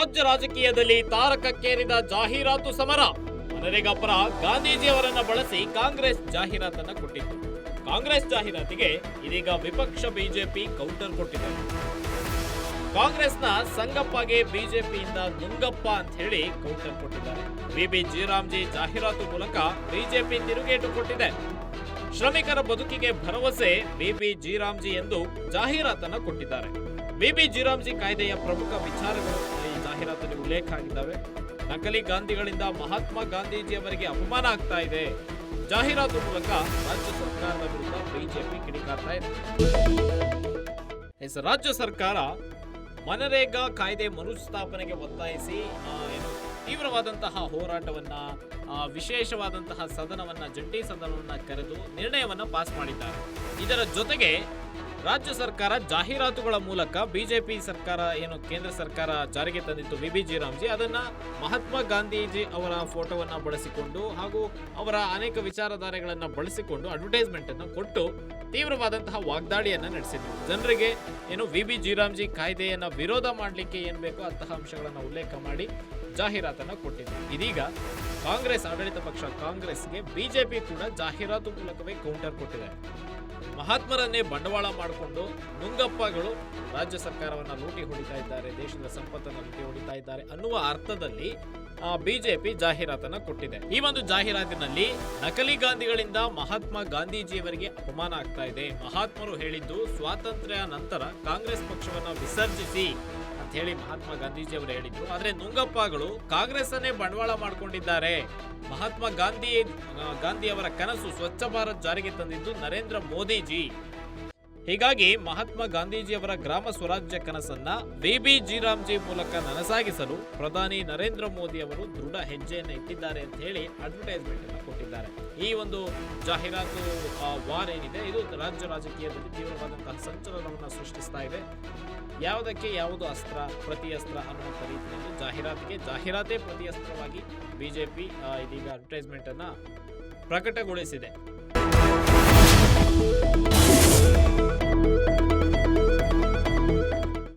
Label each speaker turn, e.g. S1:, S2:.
S1: ರಾಜ್ಯ ರಾಜಕೀಯದಲ್ಲಿ ತಾರಕಕ್ಕೇರಿದ ಜಾಹೀರಾತು ಸಮರ. ಮನರೇಗಾ ಪರ ಗಾಂಧೀಜಿಯವರನ್ನ ಬಳಸಿ ಕಾಂಗ್ರೆಸ್ ಜಾಹೀರಾತನ್ನ ಕೊಟ್ಟಿತ್ತು. ಕಾಂಗ್ರೆಸ್ ಜಾಹೀರಾತಿಗೆ ಇದೀಗ ವಿಪಕ್ಷ ಬಿಜೆಪಿ ಕೌಂಟರ್ ಕೊಟ್ಟಿದೆ. ಕಾಂಗ್ರೆಸ್ನ ಸಂಗಪ್ಪಗೆ ಬಿಜೆಪಿಯಿಂದ ನುಂಗಪ್ಪ ಅಂತ ಹೇಳಿ ಕೌಂಟರ್ ಕೊಟ್ಟಿದ್ದಾರೆ. ಬಿಬಿ ಜೀರಾಮ್ಜಿ ಜಾಹೀರಾತು ಮೂಲಕ ಬಿಜೆಪಿ ತಿರುಗೇಟು ಕೊಟ್ಟಿದೆ. ಶ್ರಮಿಕರ ಬದುಕಿಗೆ ಭರವಸೆ ಬಿಬಿ ಜೀರಾಮ್ಜಿ ಎಂದು ಜಾಹೀರಾತನ್ನ ಕೊಟ್ಟಿದ್ದಾರೆ. ಬಿಬಿ ಜೀರಾಮ್ಜಿ ಕಾಯ್ದೆಯ ಪ್ರಮುಖ ವಿಚಾರಗಳು ಉಲ್ಲೇಖ ಆಗಿದ್ದಾವೆ ನಕಲಿ ಗಾಂಧಿಗಳಿಂದ ಮಹಾತ್ಮ ಗಾಂಧೀಜಿಯವರಿಗೆ ಅಪಮಾನ ಆಗ್ತಾ ಇದೆ. ಜಾಹೀರಾತು ಮೂಲಕ ರಾಜ್ಯ ಸರ್ಕಾರದ ವಿರುದ್ಧ ಬಿಜೆಪಿ ಕಿಡಿಕಾರ್ತಾ ಇದೆ. ರಾಜ್ಯ ಸರ್ಕಾರ ಮನರೇಗಾ ಕಾಯ್ದೆ ಮರುಸ್ಥಾಪನೆಗೆ ಒತ್ತಾಯಿಸಿ ಏನು ತೀವ್ರವಾದಂತಹ ಹೋರಾಟವನ್ನ ವಿಶೇಷವಾದಂತಹ ಸದನವನ್ನ, ಜಂಟಿ ಸದನವನ್ನ ಕರೆದು ನಿರ್ಣಯವನ್ನ ಪಾಸ್ ಮಾಡಿದ್ದಾರೆ. ಇದರ ಜೊತೆಗೆ ರಾಜ್ಯ ಸರ್ಕಾರ ಜಾಹೀರಾತುಗಳ ಮೂಲಕ ಬಿಜೆಪಿ ಸರ್ಕಾರ ಏನು ಕೇಂದ್ರ ಸರ್ಕಾರ ಜಾರಿಗೆ ತಂದಿತ್ತು ಬಿ ರಾಮ್ಜಿ ಅದನ್ನ ಮಹಾತ್ಮ ಗಾಂಧೀಜಿ ಅವರ ಫೋಟೋವನ್ನ ಬಳಸಿಕೊಂಡು ಹಾಗೂ ಅವರ ಅನೇಕ ವಿಚಾರಧಾರೆಗಳನ್ನ ಬಳಸಿಕೊಂಡು ಅಡ್ವರ್ಟೈಸ್ಮೆಂಟ್ ಅನ್ನು ಕೊಟ್ಟು ತೀವ್ರವಾದಂತಹ ವಾಗ್ದಾಳಿಯನ್ನ ನಡೆಸಿದ್ರು. ಜನರಿಗೆ ಏನು ವಿ ಬಿ ಜಿರಾಮ್ಜಿ ಕಾಯ್ದೆಯನ್ನ ವಿರೋಧ ಮಾಡಲಿಕ್ಕೆ ಏನ್ ಬೇಕೋ ಅಂತಹ ಅಂಶಗಳನ್ನ ಉಲ್ಲೇಖ ಮಾಡಿ ಜಾಹೀರಾತನ್ನ ಕೊಟ್ಟಿದ್ರು. ಇದೀಗ ಕಾಂಗ್ರೆಸ್ ಆಡಳಿತ ಪಕ್ಷ ಕಾಂಗ್ರೆಸ್ಗೆ ಬಿಜೆಪಿ ಕೂಡ ಜಾಹೀರಾತು ಮೂಲಕವೇ ಕೌಂಟರ್ ಕೊಟ್ಟಿದೆ. ಮಹಾತ್ಮರನ್ನೇ ಬಂಡವಾಳ ಮಾಡಿಕೊಂಡು ನುಂಗಪ್ಪಗಳು ರಾಜ್ಯ ಸರ್ಕಾರವನ್ನು ಲೂಟಿ ಹೊಡಿತಾ ಇದ್ದಾರೆ, ದೇಶದ ಸಂಪತ್ತನ್ನು ಲೂಟಿ ಹೊಡಿತಾ ಇದ್ದಾರೆ ಅನ್ನುವ ಅರ್ಥದಲ್ಲಿ ಬಿಜೆಪಿ ಜಾಹೀರಾತನ್ನ ಕೊಟ್ಟಿದೆ. ಈ ಒಂದು ಜಾಹೀರಾತಿನಲ್ಲಿ ನಕಲಿ ಗಾಂಧಿಗಳಿಂದ ಮಹಾತ್ಮ ಗಾಂಧೀಜಿಯವರಿಗೆ ಅಪಮಾನ ಆಗ್ತಾ ಇದೆ. ಮಹಾತ್ಮರು ಹೇಳಿದ್ದು ಸ್ವಾತಂತ್ರ್ಯ ನಂತರ ಕಾಂಗ್ರೆಸ್ ಪಕ್ಷವನ್ನು ವಿಸರ್ಜಿಸಿ ಅಂತ ಹೇಳಿ ಮಹಾತ್ಮ ಗಾಂಧೀಜಿ ಅವರು ಹೇಳಿದ್ರು. ಆದ್ರೆ ನುಂಗಪ್ಪಗಳು ಕಾಂಗ್ರೆಸ್ ಅನ್ನೇ ಬಂಡವಾಳ ಮಾಡಿಕೊಂಡಿದ್ದಾರೆ. ಮಹಾತ್ಮ ಗಾಂಧಿ ಗಾಂಧಿ ಅವರ ಕನಸು ಸ್ವಚ್ಛ ಭಾರತ್ ಜಾರಿಗೆ ತಂದಿದ್ದು ನರೇಂದ್ರ ಮೋದಿಜಿ. ಹೀಗಾಗಿ ಮಹಾತ್ಮ ಗಾಂಧೀಜಿಯವರ ಗ್ರಾಮ ಸ್ವರಾಜ್ಯ ಕನಸನ್ನ ಬಿಬಿ ಜಿರಾಮ್ಜಿ ಮೂಲಕ ನನಸಾಗಿಸಲು ಪ್ರಧಾನಿ ನರೇಂದ್ರ ಮೋದಿ ಅವರು ದೃಢ ಹೆಜ್ಜೆಯನ್ನು ಇಟ್ಟಿದ್ದಾರೆ ಅಂತ ಹೇಳಿ ಅಡ್ವರ್ಟೈಸ್ಮೆಂಟ್ ಅನ್ನು ಕೊಟ್ಟಿದ್ದಾರೆ. ಈ ಒಂದು ಜಾಹೀರಾತು ವಾರ್ ಏನಿದೆ, ಇದು ರಾಜ್ಯ ರಾಜಕೀಯದಲ್ಲಿ ತೀವ್ರವಾದಂತಹ ಸಂಚಲನವನ್ನು ಸೃಷ್ಟಿಸ್ತಾ ಇದೆ. ಯಾವುದಕ್ಕೆ ಯಾವುದು ಅಸ್ತ್ರ ಪ್ರತಿ ಅಸ್ತ್ರ ಅನ್ನುವಂಥ ರೀತಿಯಲ್ಲಿ ಜಾಹೀರಾತಿಗೆ, ಜಾಹೀರಾತೇ ಪ್ರತಿ ಅಸ್ತ್ರವಾಗಿ ಬಿಜೆಪಿ ಇದೀಗ ಅಡ್ವರ್ಟೈಸ್ಮೆಂಟ್ ಅನ್ನ ಪ್ರಕಟಗೊಳಿಸಿದೆ.